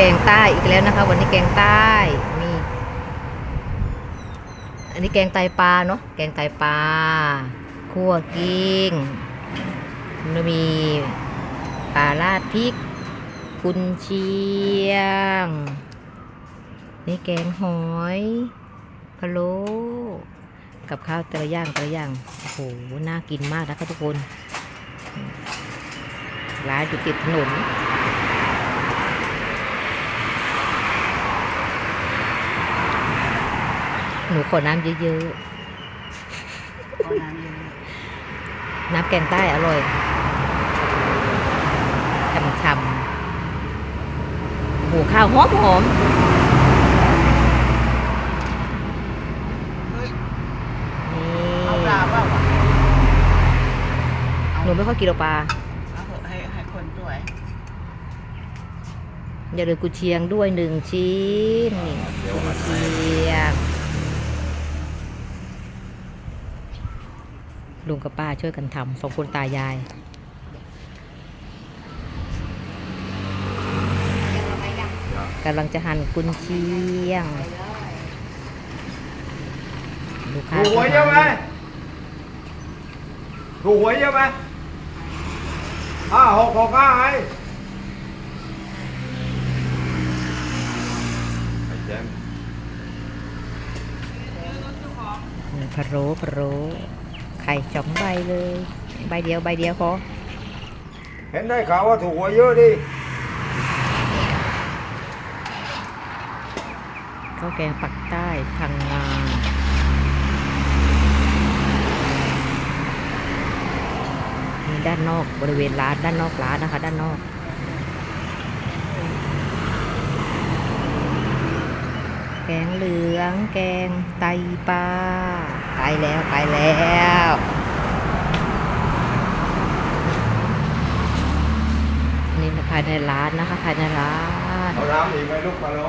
กงใต้อีกแล้วนะคะ วันนี้แกงใต้มีอันนี้แกงไตปลาเนาะแกงไตปลาคั่วกิ้งแล้วมีปลาราดพริกกุนเชียง นี่แกงหอยพะโล้กับข้าวแต่ละอย่างแต่ละอย่างโอ้โหน่ากินมากนะคะทุกคนร้านอยู่ติดถนน หนูขอน้ำเยอะเอาน้ำเยอะๆน้ำแกงใต้อร่อยฉ่ำๆหมูข้าวหอมหอมเฮ้ยๆนี่เอาปลาเปล่าวะหนูไม่ค่อยกินหรอกปลาเอาเถอะให้ให้คนสวยอย่าลืมกุนเชียงด้วยหนึ่งชิ้นนี่กุนเชียง ลุงกับป้าช่วยกันทำสองคนตายายกำลังจะหั่นกุนเชียงลูกค้าถูกหวยเยอะไหมถูกหวยเยอะไหมห้าหกหกห้าไอ้ไอ้แจมนี่พะโล้พะโล้ไข่สองใบเลย ใบเดียวใบเดียวพอเห็นได้ข่าวว่าถูกหวยเยอะดิข้าวแกงปักใต้พังงานี่ด้านนอกบริเวณร้านด้านนอกร้านนะคะ ด้านนอกแกงเหลือง แกงไตปลาไป แล้วไปแล้วนี่ภายในร้านนะคะ ภายในร้านเอาน้ำอีกไหมลูกปลาโล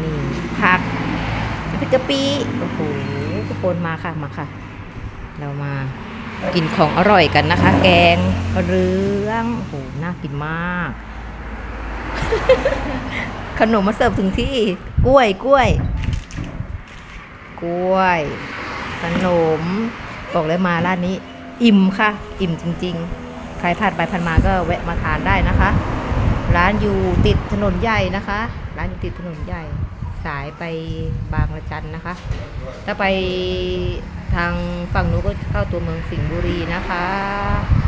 นี่ผักพริกกะปิโอ้โหทุกคนมาค่ะมาค่ะ เรามากินของอร่อยกันนะคะ แกงเรื่องโอ้โหน่ากินมาก ขนมมาเสิร์ฟถึงที่กล้วยกล้วย กล้วย ขนม บอกเลยมาร้านนี้ อิ่มค่ะ อิ่มจริง ๆ ใครผ่านไปผ่านมาก็แวะมาทานได้นะคะ ร้านอยู่ติดถนนใหญ่นะคะ ร้านอยู่ติดถนนใหญ่ สายไปบางระจันนะคะ ถ้าไปทางฝั่งนู้นก็เข้าตัวเมืองสิงห์บุรีนะคะ